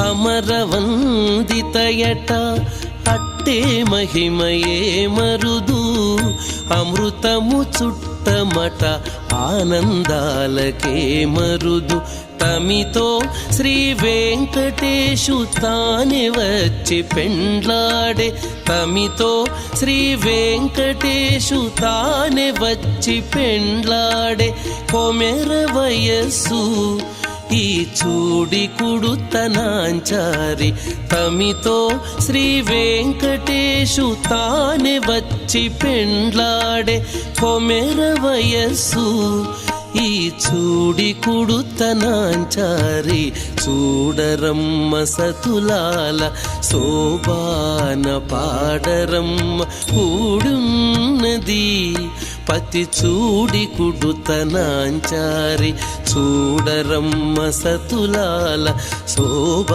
అమరవందితయట అట్టే మహిమయే మరుదు. అమృతము చుట్టమట ఆనందాలకే మరుదు. తమితో శ్రీ వెంకటేశు తానే వచ్చి పెండ్లాడే. తమితో శ్రీ వెంకటేశు తానే వచ్చి పెండ్లాడే. కొమెర వయస్సు ఈ చూడి కుడుతనాంచారి తమితో శ్రీ వెంకటేశు తానే వచ్చి పెండ్లాడే కొమెర వయస్సు. ఈ చూడి కుడుతనాంచారి చూడరమ్మ సతులాల శోభాన పాడరమ్మ కూడున్నది. పతి చూడి కుడుతనాంచారి చూడరమ్మ సతులాల శోభ